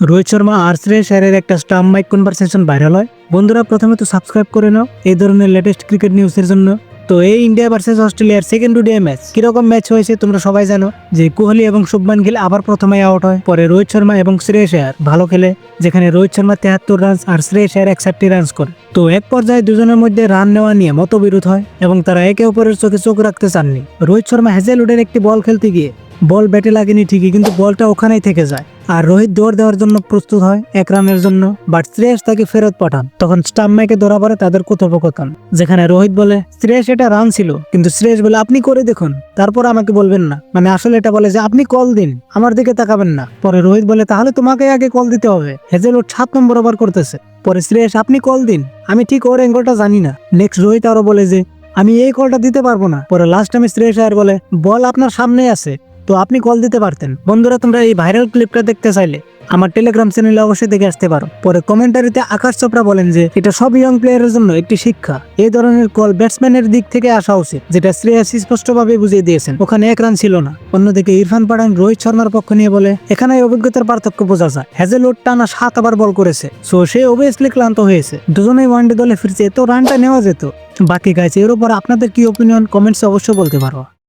রোহিত শর্মা আর শ্রেয় স্যারের একটা স্টাম মাইক কনভারসেশন ভাইরাল হয়। বন্ধুরা, প্রথমে তো সাবস্ক্রাইব করে নাও এই ধরনের লেটেস্ট ক্রিকেট নিউজের জন্য। তো এই ইন্ডিয়া ভার্সেস অস্ট্রেলিয়ার সেকেন্ড ডে ম্যাচ কীরকম ম্যাচ হয়েছে তোমরা সবাই জানো? যে কোহলি এবং শুভমান গিল আবার প্রথমে আউট হয়, পরে রোহিত শর্মা এবং শ্রেয়স আয়ার ভালো খেলে, যেখানে রোহিত শর্মা তেহাত্তর রান আর শ্রেয়স আয়ার একষট্টি রানস করে। তো এক পর্যায়ে দুজনের মধ্যে রান নেওয়া নিয়ে মতবিরোধ হয় এবং তারা একে অপরের চোখে চোখ রাখতে চাননি। রোহিত শর্মা হ্যাজেলউডের একটি বল খেলতে গিয়ে বল ব্যাটে লাগেনি ঠিকই, কিন্তু বলটা ওখানেই থেকে যায়। আর রোহিত দৌড় দেওয়ার জন্য প্রস্তুত হয় এক রানের জন্য বাট শ্রেয়স তাকে ফেরত পাঠান। তখন স্টাম্প মাইকে ধরা পড়ে তাদের কথোপকথন, যেখানে রোহিত বলে, শ্রেয়স, এটা রান ছিল। কিন্তু শ্রেয়স বলে, আপনি করে দেখুন, তারপর আমাকে বলবেন না। মানে আসলে এটা বলে যে, আপনি কল দিন, আমার দিকে তাকাবেন না। পরে রোহিত বলে, তাহলে তোমাকে আগে কল দিতে হবে। হেজেলউড সাত নম্বর ওভার করতেছে। পরে শ্রেয়স, আপনি কল দিন, আমি ঠিক ওর অ্যাঙ্গলটা জানি না। নেক্সট রোহিত আরও বলে যে, আমি এই কলটা দিতে পারব না। পরে লাস্ট টাইমে শ্রেয়স আয়ার বলে, বল আপনার সামনে আছে। তো আপনি কল দিতে পারতেন। বন্ধুরা, তোমরা এই ভাইরাল ক্লিপটা দেখতে চাইলে আমার টেলিগ্রাম চ্যানেলে অবশ্যই দেখে আসতে পারো। পরে কমেন্টারিতে আকাশ চোপড়া বলেন যে, এটা সব ইয়ং প্লেয়ারের জন্য একটি শিক্ষা। এই ধরনের কল ব্যাটসম্যানের দিক থেকে আসা উচিত, যেটা শ্রেয়াস স্পষ্টভাবে বুঝিয়ে দিয়েছেন। ওখানে এক রান ছিল না। অন্যদিকে ইরফান পাঠান রোহিত শর্মার পক্ষ নিয়ে বলে এখানে অভিজ্ঞতার পার্থক্য বোঝা যায়। হ্যাজেলউড টানা সাত আবার বল করেছে। সো সে অবভিয়াসলি ক্লান্ত হয়েছে। দুজনেই ওয়ানডে দলে ফিরছে। তো রানটা নেওয়া যেত। বাকি গাইছে এর উপর আপনাদের কি ওপিনিয়ন কমেন্টসে অবশ্যই বলতে পারো।